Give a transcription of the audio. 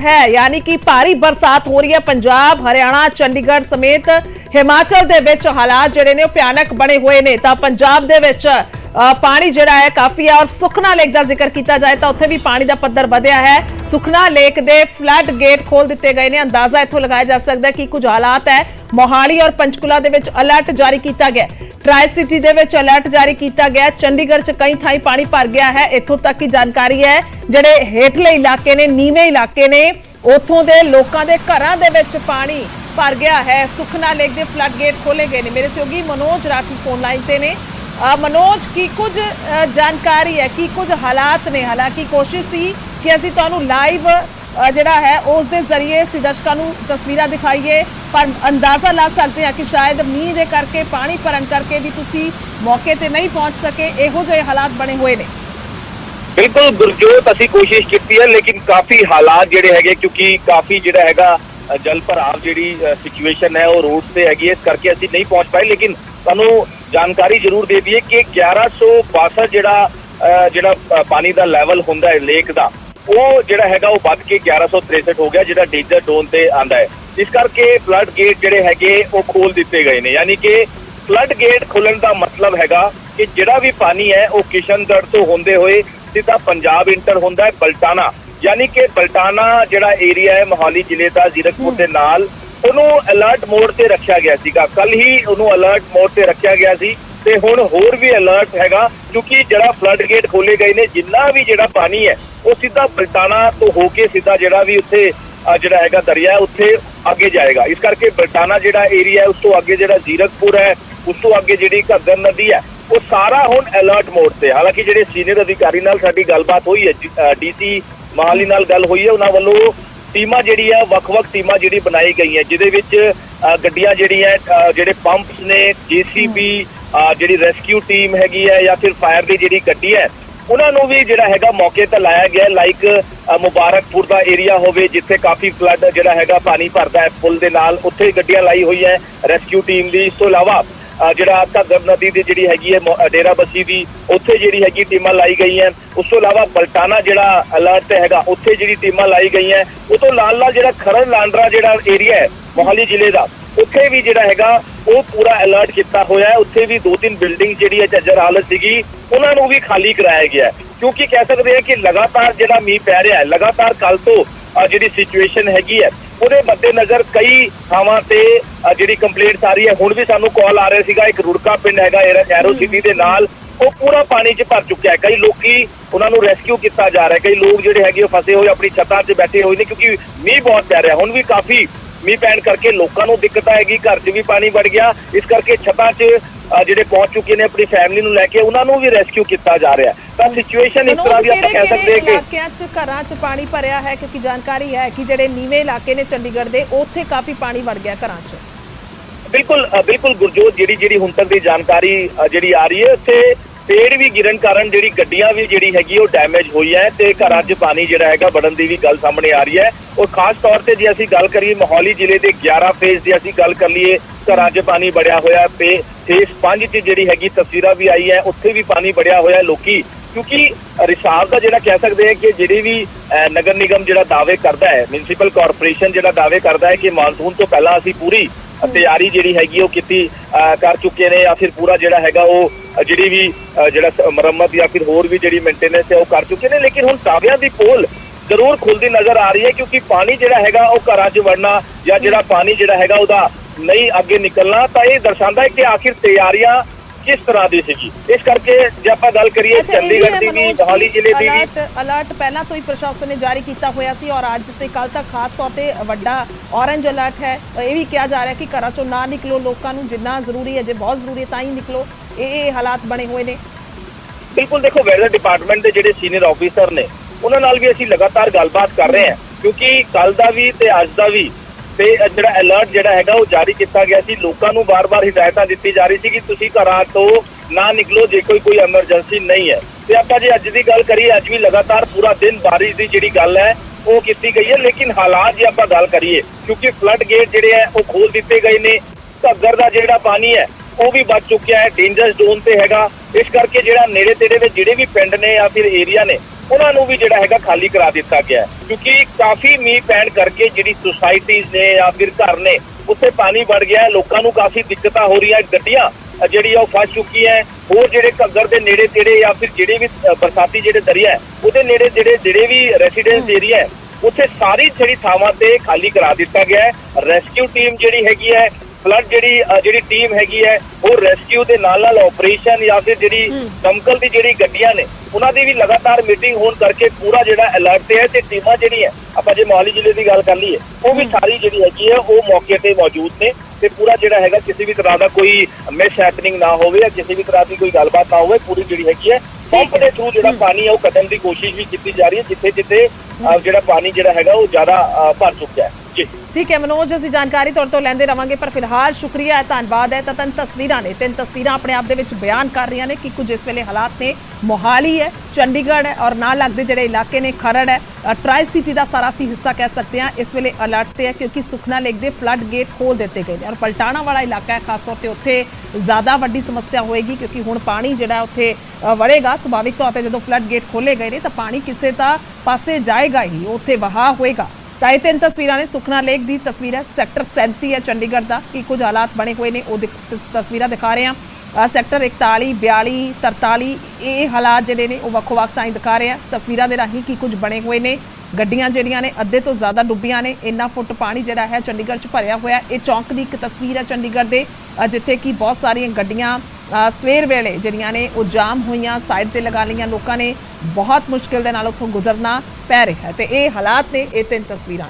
ਹੈ ਯਾਨੀ ਕਿ ਭਾਰੀ ਬਰਸਾਤ ਹੋ ਰਹੀ ਹੈ ਪੰਜਾਬ ਹਰਿਆਣਾ ਚੰਡੀਗੜ੍ਹ ਸਮੇਤ ਹਿਮਾਚਲ ਦੇ ਵਿੱਚ ਹਾਲਾਤ ਜਿਹੜੇ ਨੇ ਉਹ ਭਿਆਨਕ ਬਣੇ ਹੋਏ ਨੇ। ਤਾਂ ਪੰਜਾਬ ਦੇ ਵਿੱਚ ਅ, ਪਾਣੀ ਜਿਹੜਾ ਹੈ ਕਾਫੀ ਹੈ ਔਰ ਸੁਖਨਾ ਲੇਕ ਦਾ ਜ਼ਿਕਰ ਕੀਤਾ ਜਾਏ ਤਾਂ ਉੱਥੇ ਵੀ ਪਾਣੀ ਦਾ ਪੱਧਰ ਵਧਿਆ ਹੈ। ਸੁਖਨਾ ਲੇਕ ਦੇ ਫਲੱਡ ਗੇਟ ਖੋਲ ਦਿੱਤੇ ਗਏ ਨੇ। ਅੰਦਾਜ਼ਾ ਇੱਥੋਂ ਲਗਾਇਆ ਜਾ ਸਕਦਾ ਹੈ ਕਿ ਕੁਝ ਹਾਲਾਤ ਹੈ। ਮੋਹਾਲੀ ਔਰ ਪੰਚਕੁਲਾ ਦੇ ਵਿੱਚ ਅਲਰਟ ਜਾਰੀ ਕੀਤਾ ਗਿਆ ਹੈ। ਟਰਾਈ ਸਿਟੀ ਦੇ ਵਿੱਚ ਅਲਰਟ ਜਾਰੀ ਕੀਤਾ ਗਿਆ ਚੰਡੀਗੜ੍ਹ 'ਚ ਕਈ ਥਾਈਂ ਪਾਣੀ ਭਰ ਗਿਆ ਹੈ। ਇੱਥੋਂ ਤੱਕ ਕੀ ਜਾਣਕਾਰੀ ਹੈ? ਜਿਹੜੇ ਹੇਠਲੇ ਇਲਾਕੇ ਨੇ, ਨੀਵੇਂ ਇਲਾਕੇ ਨੇ, ਉੱਥੋਂ ਦੇ ਲੋਕਾਂ ਦੇ ਘਰਾਂ ਦੇ ਵਿੱਚ ਪਾਣੀ ਭਰ ਗਿਆ ਹੈ। ਸੁਖਨਾ ਲੇਕ ਦੇ ਫਲੱਡ ਗੇਟ ਖੋਲੇ ਗਏ ਨੇ। ਮੇਰੇ ਸਹਿਯੋਗੀ ਮਨੋਜ ਰਾਠੀ ਫੋਨ ਲਾਈਨ ਤੇ ਨੇ। ਮਨੋਜ, ਕੀ ਕੁਝ ਜਾਣਕਾਰੀ ਹੈ? ਕੀ ਕੁਝ ਹਾਲਾਤ ਨੇ? ਹਾਲਾਂਕਿ ਕੋਸ਼ਿਸ਼ ਸੀ ਕਿ ਅਸੀਂ ਤੁਹਾਨੂੰ ਲਾਈਵ ਜਿਹੜਾ ਹੈ ਉਸ ਦੇ ਜ਼ਰੀਏ ਅਸੀਂ ਦਰਸ਼ਕਾਂ ਨੂੰ ਤਸਵੀਰਾਂ ਦਿਖਾਈਏ। ਪਰ ਅੰਦਾਜ਼ਾ ਲਾ ਸਕਦੇ ਹਾਂ ਕਿ ਸ਼ਾਇਦ ਮੀਂਹ ਦੇ ਕਰਕੇ ਪਾਣੀ ਭਰਨ ਕਰਕੇ ਵੀ ਤੁਸੀਂ ਮੌਕੇ ਤੇ ਨਹੀਂ ਪਹੁੰਚ ਸਕੇ। ਇਹੋ ਜਿਹੇ ਹਾਲਾਤ ਬਣੇ ਹੋਏ ਨੇ। ਬਿਲਕੁਲ ਗੁਰਜੋਤ ਅਸੀਂ ਕੋਸ਼ਿਸ਼ ਕੀਤੀ ਹੈ ਲੇਕਿਨ ਕਾਫੀ ਹਾਲਾਤ ਜਿਹੜੇ ਹੈਗੇ ਕਿਉਂਕਿ ਕਾਫੀ ਜਿਹੜਾ ਹੈਗਾ ਜਲ ਭਰਾਵ ਜਿਹੜੀ ਸਿਚੁਏਸ਼ਨ ਹੈ ਉਹ ਰੋਡ ਤੇ ਹੈਗੀ ਹੈ। ਇਸ ਕਰਕੇ ਅਸੀਂ ਨਹੀਂ ਪਹੁੰਚ ਪਾਏ ਲੇਕਿਨ ਤੁਹਾਨੂੰ ਜਾਣਕਾਰੀ ਜ਼ਰੂਰ ਦੇ ਦਈਏ ਕਿ 1162 ਜਿਹੜਾ ਅ, ਜਿਹੜਾ ਅ, ਪਾਣੀ ਦਾ ਲੈਵਲ ਹੁੰਦਾ ਹੈ ਲੇਕ ਦਾ ਉਹ ਜਿਹੜਾ ਹੈਗਾ ਉਹ ਵੱਧ ਕੇ 1163 ਹੋ ਗਿਆ ਜਿਹੜਾ ਡੇਂਜਰ ਜ਼ੋਨ ਤੇ ਆਂਦਾ ਹੈ। ਇਸ ਕਰਕੇ ਫਲੱਡ ਗੇਟ ਜਿਹੜੇ ਹੈਗੇ, ਉਹ ਖੋਲ ਦਿੱਤੇ ਗਏ ਨੇ। ਯਾਨੀ ਕਿ ਫਲੱਡ ਗੇਟ ਖੋਲਣ ਦਾ ਮਤਲਬ ਹੈਗਾ ਕਿ ਜਿਹੜਾ ਵੀ ਪਾਣੀ ਹੈ, ਉਹ ਕਿਸ਼ਨਗੜ੍ਹ ਤੋਂ ਹੁੰਦੇ ਹੋਏ ਸਿੱਧਾ ਪੰਜਾਬ ਇੰਟਰ ਹੁੰਦਾ ਹੈ ਬਲਟਾਨਾ ਯਾਨੀ ਕਿ ਬਲਟਾਨਾ ਜਿਹੜਾ ਏਰੀਆ ਹੈ, ਮੋਹਾਲੀ ਜ਼ਿਲ੍ਹੇ ਦਾ, ਜ਼ੀਰਕਪੁਰ ਦੇ ਨਾਲ, ਉਹਨੂੰ ਅਲਰਟ ਮੋਡ ਤੇ ਰੱਖਿਆ ਗਿਆ ਸੀਗਾ। ਕੱਲ ਹੀ ਉਹਨੂੰ ਅਲਰਟ ਮੋਡ ਤੇ ਰੱਖਿਆ ਗਿਆ ਸੀ ਤੇ ਹੁਣ ਹੋਰ ਵੀ ਅਲਰਟ ਹੈਗਾ, ਕਿਉਂਕਿ ਜਿਹੜਾ ਫਲੱਡ ਗੇਟ ਖੋਲੇ ਗਏ ਨੇ, ਜਿੰਨਾ ਵੀ ਜਿਹੜਾ ਪਾਣੀ ਹੈ ਉਹ ਸਿੱਧਾ ਬਲਟਾਨਾ ਤੋਂ ਹੋ ਕੇ ਸਿੱਧਾ ਜਿਹੜਾ ਵੀ ਉੱਥੇ ਜਿਹੜਾ ਹੈਗਾ ਦਰਿਆ ਹੈ, ਉੱਥੇ ਅੱਗੇ ਜਾਏਗਾ। ਇਸ ਕਰਕੇ ਬਲਟਾਨਾ ਜਿਹੜਾ ਏਰੀਆ ਹੈ ਉਸ ਤੋਂ ਅੱਗੇ ਜਿਹੜਾ ਜ਼ੀਰਕਪੁਰ ਹੈ ਉਸ ਤੋਂ ਅੱਗੇ ਜਿਹੜੀ ਘੱਗਰ ਨਦੀ ਹੈ ਉਹ ਸਾਰਾ ਹੁਣ ਅਲਰਟ ਮੋਡ ਤੇ ਹਾਲਾਂਕਿ ਜਿਹੜੇ ਸੀਨੀਅਰ ਅਧਿਕਾਰੀ ਨਾਲ ਸਾਡੀ ਗੱਲਬਾਤ ਹੋਈ ਹੈ ਡੀਸੀ ਮਹਾਲੀ ਨਾਲ ਗੱਲ ਹੋਈ ਹੈ ਉਹਨਾਂ ਵੱਲੋਂ ਟੀਮਾਂ ਜਿਹੜੀ ਹੈ ਵੱਖ-ਵੱਖ ਟੀਮਾਂ ਜਿਹੜੀ ਬਣਾਈ ਗਈਆਂ ਜਿਹਦੇ ਵਿੱਚ ਗੱਡੀਆਂ ਜਿਹੜੀਆਂ ਜਿਹੜੇ ਪੰਪਸ ਨੇ ਜੀਸੀਬੀ ਜਿਹੜੀ ਰੈਸਕਿਊ ਟੀਮ ਹੈਗੀ ਹੈ ਜਾਂ ਫਿਰ ਫਾਇਰ ਦੀ ਜਿਹੜੀ ਗੱਡੀ ਹੈ ਉਹਨਾਂ ਨੂੰ ਵੀ ਜਿਹੜਾ ਹੈਗਾ ਮੌਕੇ ਤੇ ਲਾਇਆ ਗਿਆ ਲਾਈਕ ਮੁਬਾਰਕਪੁਰ ਦਾ ਏਰੀਆ ਹੋਵੇ, ਜਿੱਥੇ ਕਾਫੀ ਫਲੱਡ ਜਿਹੜਾ ਹੈਗਾ ਪਾਣੀ ਭਰਦਾ ਹੈ। ਪੁਲ ਦੇ ਨਾਲ ਉੱਥੇ ਗੱਡੀਆਂ ਲਾਈ ਹੋਈ ਹੈ ਰੈਸਕਿਊ ਟੀਮ ਦੀ। ਇਸ ਤੋਂ ਇਲਾਵਾ ਜਿਹੜਾ ਘੱਗਰ ਨਦੀ ਦੀ ਜਿਹੜੀ ਹੈਗੀ ਹੈ, ਮੋ- ਡੇਰਾ ਬੱਸੀ ਦੀ, ਉੱਥੇ ਜਿਹੜੀ ਹੈਗੀ ਟੀਮਾਂ ਲਾਈ ਗਈਆਂ ਉਸ ਤੋਂ ਇਲਾਵਾ ਬਲਟਾਨਾ ਜਿਹੜਾ ਅਲਰਟ ਤੇ ਹੈਗਾ, ਉੱਥੇ ਜਿਹੜੀ ਟੀਮਾਂ ਲਾਈ ਗਈਆਂ ਉਹ ਤੋਂ ਲਾਲ ਲਾਲ ਜਿਹੜਾ ਖਰੜ ਲਾਂਡਰਾ ਜਿਹੜਾ ਏਰੀਆ ਹੈ, ਮੋਹਾਲੀ ਜ਼ਿਲ੍ਹੇ ਦਾ, ਉੱਥੇ ਵੀ ਜਿਹੜਾ ਹੈਗਾ ਉਹ ਪੂਰਾ ਅਲਰਟ ਕੀਤਾ ਹੋਇਆ ਹੈ। ਉੱਥੇ ਵੀ ਦੋ ਤਿੰਨ ਬਿਲਡਿੰਗ ਜਿਹੜੀ ਹੈ ਜੱਜਰ ਹਾਲਤ ਸੀਗੀ, ਉਹਨਾਂ ਨੂੰ ਵੀ ਖਾਲੀ ਕਰਾਇਆ ਗਿਆ ਕਿਉਂਕਿ ਕਹਿ ਸਕਦੇ ਹਾਂ ਕਿ ਲਗਾਤਾਰ ਜਿਹੜਾ ਮੀਂਹ ਪੈ ਰਿਹਾ ਹੈ, ਲਗਾਤਾਰ ਕੱਲ ਤੋਂ ਜਿਹੜੀ ਸਿਚੁਏਸ਼ਨ ਹੈਗੀ ਹੈ, ਉਹਦੇ ਮੱਦੇ ਨਜ਼ਰ ਕਈ ਥਾਵਾਂ ਤੇ ਜਿਹੜੀ ਕੰਪਲੇਂਟਸ ਆ ਰਹੀ ਹੈ। ਹੁਣ ਵੀ ਸਾਨੂੰ ਕਾਲ ਆ ਰਿਹਾ ਸੀਗਾ, ਇੱਕ ਰੁੜਕਾ ਪਿੰਡ ਹੈਗਾ ਐਰ- ਐਰੋ ਸਿਟੀ ਦੇ ਨਾਲ। ਉਹ ਪੂਰਾ ਪਾਣੀ 'ਚ ਭਰ ਚੁੱਕਿਆ ਹੈ। ਕਈ ਲੋਕੀ ਉਹਨਾਂ ਨੂੰ ਰੈਸਕਿਊ ਕੀਤਾ ਜਾ ਰਿਹਾ ਹੈ। ਕਈ ਲੋਕ ਜਿਹੜੇ ਹੈਗੇ ਉਹ ਫਸੇ ਹੋਏ, ਆਪਣੀ ਛੱਤਾਂ 'ਚ ਬੈਠੇ ਹੋਏ ਨੇ, ਕਿਉਂਕਿ ਮੀਂਹ ਬਹੁਤ ਪੈ ਰਿਹਾ। ਹੁਣ ਵੀ ਕਾਫੀ ਮੀਂਹ ਪੈਣ ਕਰਕੇ ਲੋਕਾਂ ਨੂੰ ਦਿੱਕਤ ਆਏਗੀ ਘਰ 'ਚ ਵੀ ਪਾਣੀ ਵੜ ਗਿਆ ਇਸ ਕਰਕੇ ਛੱਤਾਂ 'ਚ ਜਿਹੜੇ ਪਹੁੰਚ ਚੁੱਕੇ ਨੇ ਆਪਣੀ ਫੈਮਿਲੀ ਨੂੰ ਲੈ ਕੇ ਉਹਨਾਂ ਨੂੰ ਵੀ ਰੈਸਕਿਊ ਕੀਤਾ ਜਾ ਰਿਹਾ। ਤਾਂ ਸਿਚੁਏਸ਼ਨ ਇਸ ਤਰ੍ਹਾਂ ਦੀ ਆਪਾਂ ਕਹਿ ਸਕਦੇ ਹਾਂ ਕਿ ਇਲਾਕਿਆਂ 'ਚ ਘਰਾਂ 'ਚ ਪਾਣੀ ਭਰਿਆ ਹੈ ਕਿਉਂਕਿ ਜਾਣਕਾਰੀ ਹੈ ਕਿ ਜਿਹੜੇ ਨੀਵੇਂ ਇਲਾਕੇ ਨੇ ਚੰਡੀਗੜ੍ਹ ਦੇ ਉੱਥੇ ਕਾਫੀ ਪਾਣੀ ਵੜ ਗਿਆ ਘਰਾਂ 'ਚ ਬਿਲਕੁਲ ਬਿਲਕੁਲ ਗੁਰਜੋਤ ਜਿਹੜੀ ਜਿਹੜੀ ਹੁਣ ਤੱਕ ਦੀ ਜਾਣਕਾਰੀ ਜਿਹੜੀ ਆ ਰਹੀ ਹੈ ਉੱਥੇ ਪੇੜ ਵੀ ਗਿਰਨ ਕਾਰਨ ਜਿਹੜੀ ਗੱਡੀਆਂ ਵੀ ਜਿਹੜੀ ਹੈਗੀ ਉਹ ਡੈਮੇਜ ਹੋਈ ਹੈ ਤੇ ਘਰਾਂ 'ਚ ਪਾਣੀ ਜਿਹੜਾ ਹੈਗਾ ਵੜਨ ਦੀ ਵੀ ਗੱਲ ਸਾਹਮਣੇ ਆ ਰਹੀ ਹੈ। ਔਰ ਖਾਸ ਤੌਰ ਤੇ ਜੇ ਅਸੀਂ ਗੱਲ ਕਰੀਏ ਮੋਹਾਲੀ ਜ਼ਿਲ੍ਹੇ ਦੇ 11 ਫੇਜ਼ ਦੀ ਅਸੀਂ ਗੱਲ ਕਰ ਲਈਏ, ਘਰਾਂ 'ਚ ਪਾਣੀ ਵੜਿਆ ਹੋਇਆ ਤੇ ਫੇਜ਼ 5 'ਚ ਜਿਹੜੀ ਹੈਗੀ ਤਸਵੀਰਾਂ ਵੀ ਆਈ ਹੈ, ਉੱਥੇ ਵੀ ਪਾਣੀ ਵੜਿਆ ਹੋਇਆ ਲੋਕੀ। ਕਿਉਂਕਿ ਰਿਸਾਵ ਦਾ ਜਿਹੜਾ ਕਹਿ ਸਕਦੇ ਹਾਂ ਕਿ ਜਿਹੜੀ ਵੀ ਨਗਰ ਨਿਗਮ ਜਿਹੜਾ ਦਾਅਵੇ ਕਰਦਾ ਹੈ ਮਿਊਨਿਸਪਲ ਕਾਰਪੋਰੇਸ਼ਨ ਜਿਹੜਾ ਦਾਅਵੇ ਕਰਦਾ ਹੈ ਕਿ ਮਾਨਸੂਨ ਤੋਂ ਪਹਿਲਾਂ ਅਸੀਂ ਪੂਰੀ ਤਿਆਰੀ ਜਿਹੜੀ ਹੈਗੀ ਉਹ ਕੀਤੀ ਅ, ਕਰ ਚੁੱਕੇ ਨੇ ਜਾਂ ਫਿਰ ਪੂਰਾ ਜਿਹੜਾ ਹੈਗਾ ਉਹ ਜਿਹੜੀ ਵੀ ਜਿਹੜਾ ਮੁਰੰਮਤ ਜਾਂ ਫਿਰ ਹੋਰ ਵੀ ਜਿਹੜੀ ਮੇਨਟੇਨੈਂਸ ਹੈ ਉਹ ਕਰ ਚੁੱਕੇ ਨੇ। ਲੇਕਿਨ ਹੁਣ ਤਾਵਿਆਂ ਦੀ ਪੋਲ ਜ਼ਰੂਰ ਖੁੱਲਦੀ ਨਜ਼ਰ ਆ ਰਹੀ ਹੈ ਕਿਉਂਕਿ ਪਾਣੀ ਜਿਹੜਾ ਹੈਗਾ ਉਹ ਘਰਾਂ 'ਚ ਵੜਨਾ ਜਾਂ ਜਿਹੜਾ ਪਾਣੀ ਜਿਹੜਾ ਹੈਗਾ ਉਹਦਾ ਨਹੀਂ ਅੱਗੇ ਨਿਕਲਣਾ ਤਾਂ ਇਹ ਦਰਸਾਉਂਦਾ ਹੈ ਕਿ ਆਖਿਰ ਤਿਆਰੀਆਂ ਕਿਸ ਤਰ੍ਹਾਂ ਦੀ ਸੀਗੀ? ਇਸ ਕਰਕੇ ਜੇ ਆਪਾਂ ਗੱਲ ਕਰੀਏ ਚੰਡੀਗੜ੍ਹ ਦੀ ਵੀ ਕਿ ਜ਼ਿਲ੍ਹੇ ਦੀ ਵੀ। ਅਲਰਟ ਪਹਿਲਾਂ ਤੋਂ ਹੀ ਪ੍ਰਸ਼ਾਸਨ ਨੇ ਜਾਰੀ ਕੀਤਾ ਹੋਇਆ ਸੀ ਔਰ ਅੱਜ ਤੇ ਕੱਲ ਤੱਕ ਖਾਸ ਤੌਰ ਤੇ ਵੱਡਾ ਔਰੰਜ ਅਲਰਟ ਹੈ। ਇਹ ਵੀ ਕਿਹਾ ਜਾ ਰਿਹਾ ਕਿ ਘਰਾਂ ਚੋਂ ਨਾ ਨਿਕਲੋ ਲੋਕਾਂ ਨੂੰ ਜਿੰਨਾ ਜ਼ਰੂਰੀ ਹੈ ਜੇ ਬਹੁਤ ਜ਼ਰੂਰੀ ਹੈ ਤਾਂ ਹੀ ਨਿਕਲੋ। ਇਹ ਇਹ ਹਾਲਾਤ ਬਣੇ ਹੋਏ ਨੇ। ਬਿਲਕੁਲ ਦੇਖੋ ਵੈਦਰ ਡਿਪਾਰਟਮੈਂਟ ਦੇ ਜਿਹੜੇ ਸੀਨੀਅਰ ਆਫੀਸਰ ਨੇ ਉਹਨਾਂ ਨਾਲ ਵੀ ਅਸੀਂ ਲਗਾਤਾਰ ਗੱਲਬਾਤ ਕਰ ਰਹੇ ਹਾਂ ਕਿਉਂਕਿ ਕੱਲ ਦਾ ਵੀ ਤੇ ਅੱਜ ਦਾ ਵੀ ਤੇ ਜਿਹੜਾ ਅਲਰਟ ਜਿਹੜਾ ਹੈਗਾ ਉਹ ਜਾਰੀ ਕੀਤਾ ਗਿਆ ਸੀ। ਲੋਕਾਂ ਨੂੰ ਬਾਰ-ਬਾਰ ਹਦਾਇਤਾਂ ਦਿੱਤੀ ਜਾ ਰਹੀ ਸੀ ਕਿ ਤੁਸੀਂ ਘਰਾਂ ਤੋਂ ਨਾ ਨਿਕਲੋ, ਜੇ ਕੋਈ ਕੋਈ ਐਮਰਜੈਂਸੀ ਨਹੀਂ ਹੈ। ਤੇ ਆਪਾਂ ਜੇ ਅੱਜ ਦੀ ਗੱਲ ਕਰੀਏ, ਅੱਜ ਵੀ ਲਗਾਤਾਰ ਪੂਰਾ ਦਿਨ ਬਾਰਿਸ਼ ਦੀ ਜਿਹੜੀ ਗੱਲ ਹੈ, ਉਹ ਕੀਤੀ ਗਈ ਹੈ। ਲੇਕਿਨ ਹਾਲਾਤ ਜੇ ਆਪਾਂ ਗੱਲ ਕਰੀਏ, ਕਿਉਂਕਿ ਫਲੱਡ ਗੇਟ ਜਿਹੜੇ ਹੈ, ਉਹ ਖੋਲ ਦਿੱਤੇ ਗਏ ਨੇ। ਘੱਗਰ ਦਾ ਜਿਹੜਾ ਪਾਣੀ ਹੈ, ਉਹ ਵੀ ਵੱਧ ਚੁੱਕਿਆ ਹੈ। ਡੇਂਜਰ ਜ਼ੋਨ ਤੇ ਹੈਗਾ। ਇਸ ਕਰਕੇ ਜਿਹੜਾ ਨੇੜੇ ਤੇੜੇ ਦੇ ਜਿਹੜੇ ਵੀ ਪਿੰਡ ਨੇ ਜਾਂ ਫਿਰ ਏਰੀਆ ਨੇ ਉਹਨਾਂ ਨੂੰ ਵੀ ਜਿਹੜਾ ਹੈਗਾ ਖਾਲੀ ਕਰਾ ਦਿੱਤਾ ਗਿਆ ਕਿਉਂਕਿ ਕਾਫੀ ਮੀਂਹ ਪੈਣ ਕਰਕੇ ਜਿਹੜੀ ਸੁਸਾਇਟੀਆਂ ਨੇ ਜਾਂ ਫਿਰ ਘਰ ਨੇ ਉੱਥੇ ਪਾਣੀ ਵੜ ਗਿਆ ਲੋਕਾਂ ਨੂੰ ਕਾਫੀ ਦਿੱਕਤਾਂ ਹੋ ਰਹੀਆਂ ਗੱਡੀਆਂ ਜਿਹੜੀ ਆ ਉਹ ਫਸ ਚੁੱਕੀ ਹੈ ਹੋਰ ਜਿਹੜੇ ਘੱਗਰ ਦੇ ਨੇੜੇ ਤੇੜੇ ਜਾਂ ਫਿਰ ਜਿਹੜੇ ਵੀ ਬਰਸਾਤੀ ਜਿਹੜੇ ਦਰਿਆ ਉਹਦੇ ਨੇੜੇ ਜਿਹੜੇ ਜਿਹੜੇ ਵੀ ਰੈਸੀਡੈਂਸ ਏਰੀਆ ਹੈ ਉੱਥੇ ਸਾਰੀ ਜਿਹੜੀ ਥਾਵਾਂ ਤੇ ਖਾਲੀ ਕਰਾ ਦਿੱਤਾ ਗਿਆ ਹੈ। ਰੈਸਕਿਊ ਟੀਮ ਜਿਹੜੀ ਹੈਗੀ ਹੈ ਫਲੱਡ ਜਿਹੜੀ ਜਿਹੜੀ ਟੀਮ ਹੈਗੀ ਹੈ ਉਹ ਰੈਸਕਿਊ ਦੇ ਨਾਲ ਨਾਲ ਆਪਰੇਸ਼ਨ ਜਾਂ ਫਿਰ ਜਿਹੜੀ ਦਮਕਲ ਦੀ ਜਿਹੜੀ ਗੱਡੀਆਂ ਨੇ ਉਹਨਾਂ ਦੀ ਵੀ ਲਗਾਤਾਰ ਮੀਟਿੰਗ ਹੋਣ ਕਰਕੇ ਪੂਰਾ ਜਿਹੜਾ ਅਲਰਟ ਤੇ ਹੈ ਤੇ ਟੀਮਾਂ ਜਿਹੜੀਆਂ ਆਪਾਂ ਜੇ ਮੋਹਾਲੀ ਜ਼ਿਲ੍ਹੇ ਦੀ ਗੱਲ ਕਰ ਲਈਏ ਉਹ ਵੀ ਸਾਰੀ ਜਿਹੜੀ ਹੈਗੀ ਹੈ ਉਹ ਮੌਕੇ ਤੇ ਮੌਜੂਦ ਨੇ ਤੇ ਪੂਰਾ ਜਿਹੜਾ ਹੈਗਾ ਕਿਸੇ ਵੀ ਤਰ੍ਹਾਂ ਦਾ ਕੋਈ ਮਿਸ ਹੈਪਨਿੰਗ ਨਾ ਹੋਵੇ ਜਾਂ ਕਿਸੇ ਵੀ ਤਰ੍ਹਾਂ ਦੀ ਕੋਈ ਗੱਲਬਾਤ ਨਾ ਹੋਵੇ ਪੂਰੀ ਜਿਹੜੀ ਹੈਗੀ ਹੈ ਪੰਪ ਦੇ ਥਰੂ ਜਿਹੜਾ ਪਾਣੀ ਹੈ ਉਹ ਕੱਢਣ ਦੀ ਕੋਸ਼ਿਸ਼ ਵੀ ਕੀਤੀ ਜਾ ਰਹੀ ਹੈ ਜਿੱਥੇ ਜਿੱਥੇ ਜਿਹੜਾ ਪਾਣੀ ਜਿਹੜਾ ਹੈਗਾ ਉਹ ਜ਼ਿਆਦਾ ਭਰ ਚੁੱਕਿਆ ਹੈ। ਜੀ। ਠੀਕ ਹੈ ਮਨੋਜ ਅਸੀਂ ਜਾਣਕਾਰੀ ਤੁਹਾਡੇ ਤੋਂ ਲੈਂਦੇ ਰਵਾਂਗੇ ਪਰ ਫਿਲਹਾਲ ਸ਼ੁਕਰੀਆ ਹੈ ਧੰਨਵਾਦ ਹੈ। ਤਾਂ ਤਿੰਨ ਤਸਵੀਰਾਂ ਨੇ ਤਿੰਨ ਤਸਵੀਰਾਂ ਆਪਣੇ ਆਪ ਦੇ ਵਿੱਚ ਬਿਆਨ ਕਰ ਰਹੀਆਂ ਨੇ ਕਿ ਕੁਝ ਇਸ ਵੇਲੇ ਹਾਲਾਤ ਨੇ ਮੋਹਾਲੀ ਹੈ ਚੰਡੀਗੜ੍ਹ ਹੈ ਔਰ ਨਾਲ ਲੱਗਦੇ ਜਿਹੜੇ ਇਲਾਕੇ ਨੇ ਖਰੜ ਹੈ ਅ, ਸਿਟੀ ਦਾ ਸਾਰਾ ਸੀ ਹਿੱਸਾ ਕਹਿ ਸਕਦੇ ਹਾਂ। ਇਸ ਵੇਲੇ ਅਲਰਟ ਤੇ ਹੈ ਕਿਉਂਕਿ ਸੁਖਨਾ ਲੇਕ ਦੇ ਫਲੱਡ ਗੇਟ ਖੋਲ ਦਿੱਤੇ ਗਏ ਨੇ ਔਰ ਪਲਟਾਣਾ ਵਾਲਾ ਇਲਾਕਾ ਹੈ ਖਾਸ ਤੌਰ ਤੇ ਉੱਥੇ ਜ਼ਿਆਦਾ ਵੱਡੀ ਸਮੱਸਿਆ ਹੋਏਗੀ ਕਿਉਂਕਿ ਹੁਣ ਪਾਣੀ ਜਿਹੜਾ ਉੱਥੇ ਵੜੇਗਾ। ਸੁਭਾਵਿਕ ਤੌਰ ਤੇ ਜਦੋਂ ਫਲੱਡ ਗੇਟ ਖੋਲੇ ਗਏ ਨੇ ਤਾਂ ਪਾਣੀ ਕਿਸੇ ਤਾਂ ਪਾਸੇ ਜਾਏਗਾ ਹੀ ਉੱਥੇ ਵਹਾ ਹੋਏਗਾ। ਤਾਂ ਇਹ ਤਿੰਨ ਤਸਵੀਰਾਂ ਨੇ ਸੁਖਨਾ ਲੇਕ ਦੀ ਤਸਵੀਰ ਹੈ। ਸੈਕਟਰ 37 ਹੈ ਚੰਡੀਗੜ੍ਹ ਦਾ। ਕੀ ਕੁਝ ਹਾਲਾਤ ਬਣੇ ਹੋਏ ਨੇ, ਉਹ ਦਿਖ- ਤਸਵੀਰਾਂ ਦਿਖਾ ਰਹੇ ਹਾਂ। ਸੈਕਟਰ 41 42 43 ਇਹ ਹਾਲਾਤ ਜਿਹੜੇ ਨੇ, ਉਹ ਵੱਖੋ-ਵੱਖ ਤਾਂ ਹੀ ਦਿਖਾ ਰਹੇ ਆ ਤਸਵੀਰਾਂ ਦੇ ਰਾਹੀਂ ਕੀ ਕੁਝ ਬਣੇ ਹੋਏ ਨੇ। ਗੱਡੀਆਂ ਜਿਹੜੀਆਂ ਨੇ, ਅੱਧੇ ਤੋਂ ਜ਼ਿਆਦਾ ਡੁੱਬੀਆਂ ਨੇ। ਇੰਨਾ ਫੁੱਟ ਪਾਣੀ ਜਿਹੜਾ ਹੈ ਚੰਡੀਗੜ੍ਹ 'ਚ ਭਰਿਆ ਹੋਇਆ ਇਹ ਚੌਂਕ ਦੀ ਇੱਕ ਤਸਵੀਰ ਹੈ ਚੰਡੀਗੜ੍ਹ ਦੇ ਜਿੱਥੇ ਕਿ ਬਹੁਤ ਸਾਰੀਆਂ ਗੱਡੀਆਂ ਸਵੇਰ ਵੇਲੇ ਜਿਹੜੀਆਂ ਨੇ ਉਹ ਜਾਮ ਹੋਈਆਂ ਸਾਈਡ ਤੇ ਲਗਾ ਲਈਆਂ, ਲੋਕਾਂ ਨੇ ਬਹੁਤ ਮੁਸ਼ਕਿਲ ਦੇ ਨਾਲ ਉੱਥੋਂ ਗੁਜ਼ਰਨਾ ਪੈ ਰਿਹਾ ਹੈ ਤੇ ਇਹ ਹਾਲਾਤ ਨੇ, ਇਹ ਤਿੰਨ ਤਸਵੀਰਾਂ